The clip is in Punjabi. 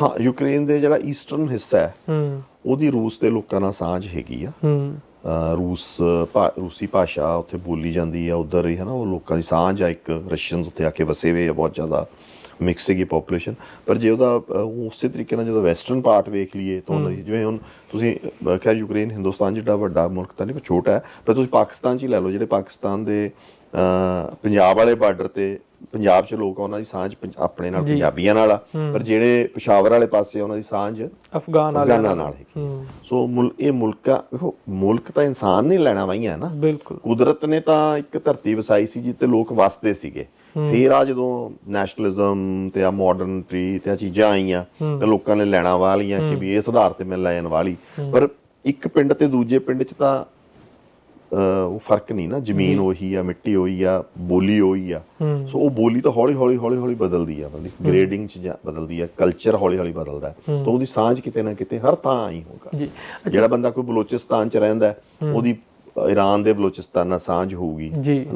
ਹਾਂ ਯੂਕਰੇਨ ਦੇ ਜਿਹੜਾ ਈਸਟਰਨ ਹਿੱਸਾ ਹੈ ਹੂੰ। ਉਹਦੀ ਰੂਸ ਦੇ ਲੋਕਾਂ ਨਾਲ ਸਾਂਝ ਹੈਗੀ ਆ। ਹੂੰ। ਰੂਸ ਰੂਸੀ ਭਾਸ਼ਾ ਉੱਥੇ ਬੋਲੀ ਜਾਂਦੀ ਆ ਉਧਰ ਹੀ ਹੈ ਨਾ ਉਹ ਲੋਕਾਂ ਦੀ ਸਾਂਝ ਆ ਇੱਕ ਰਸ਼ੀਅਨਸ ਉੱਥੇ ਆ ਕੇ ਵਸੇ ਹੋਏ ਆ ਬਹੁਤ ਜ਼ਿਆਦਾ ਮਿਕਸ ਹੈਗੀ ਪੋਪੂਲੇਸ਼ਨ ਪਰ ਜੇ ਉਹਦਾ ਉਸੇ ਤਰੀਕੇ ਨਾਲ ਜਦੋਂ ਵੈਸਟਰਨ ਪਾਰਟ ਵੇਖ ਲਈਏ ਤਾਂ ਜਿਵੇਂ ਹੁਣ ਤੁਸੀਂ ਖੈਰ ਯੂਕਰੇਨ ਹਿੰਦੁਸਤਾਨ ਜਿੱਡਾ ਵੱਡਾ ਮੁਲਕ ਤਾਂ ਨਹੀਂ ਪਰ ਛੋਟਾ ਹੈ ਪਰ ਤੁਸੀਂ ਪਾਕਿਸਤਾਨ 'ਚ ਹੀ ਲੈ ਲਓ ਜਿਹੜੇ ਪਾਕਿਸਤਾਨ ਦੇ ਪੰਜਾਬ ਵਾਲੇ ਬਾਰਡਰ ਤੇ ਪੰਜਾਬ 'ਚ ਲੋਕ ਆ ਉਹਨਾਂ ਦੀ ਸਾਂਝ ਆਪਣੇ ਨਾਲ। ਪੰਜਾਬੀਆਂ ਨਾਲ ਆ। ਪਰ ਜਿਹੜੇ ਪਿਸ਼ਾਵਰ ਵਾਲੇ ਪਾਸੇ ਉਹਨਾਂ ਦੀ ਸਾਂਝ ਅਫਗਾਨ ਨਾਲ। ਹੂੰ। ਸੋ ਮੁਲ ਇਹ ਮੁਲਕਾ ਦੇਖੋ ਮੁਲਕ ਤਾਂ ਇਨਸਾਨ ਨੇ ਲੈਣਾ ਵਾਈਆਂ ਨਾ? ਬਿਲਕੁਲ। ਕੁਦਰਤ ਨੇ ਤਾਂ ਇੱਕ ਧਰਤੀ ਵਸਾਈ ਸੀ ਜਿੱਤੇ ਲੋਕ ਵਸਦੇ ਸੀਗੇ। ਫਿਰ ਆ ਜਦੋਂ ਨੈਸ਼ਨਲਿਜ਼ਮ ਤੇ ਆ ਮਾਡਰਨਟੀ ਤੇ ਆ ਚੀਜ਼ਾਂ ਆਈਆਂ ਤੇ ਲੋਕਾਂ ਨੇ ਲੈਣਾ ਵਾਲੀਆਂ ਕਿ ਵੀ ਇਸ ਆਧਾਰ ਤੇ ਮੈਂ ਲੈਣ ਵਾਲੀ ਪਰ ਇੱਕ ਪਿੰਡ ਤੇ ਦੂਜੇ ਪਿੰਡ 'ਚ ਤਾਂ ਉਹ ਫ਼ਰਕ ਨਹੀਂ ਨਾ ਜ਼ਮੀਨ ਉਹੀ ਆ ਮਿੱਟੀ ਉਹੀ ਆ ਬੋਲੀ ਉਹੀ ਆ। ਸੋ ਉਹ ਬੋਲੀ ਤਾਂ ਹੌਲੀ ਹੌਲੀ ਹੌਲੀ ਹੌਲੀ ਬਦਲਦੀ ਆ ਮਤਲਬ ਗ੍ਰੇਡਿੰਗ ਚ ਬਦਲਦੀ ਆ ਕਲਚਰ ਹੌਲੀ ਹੌਲੀ ਬਦਲਦਾ। ਤਾਂ ਉਹਦੀ ਸਾਂਝ ਕਿਤੇ ਨਾ ਕਿਤੇ ਹਰ ਥਾਂ ਆਈ ਹੋਗਾ ਜਿਹੜਾ ਬੰਦਾ ਕੋਈ ਬਲੋਚਿਸਤਾਨ ਚ ਰਹਿੰਦਾ ਉਹਦੀ ਈਰਾਨ ਦੇ ਬਲੋਚਿਸਤਾਨ ਨਾਲ ਸਾਂਝ ਹੋਊਗੀ। ਜੀ।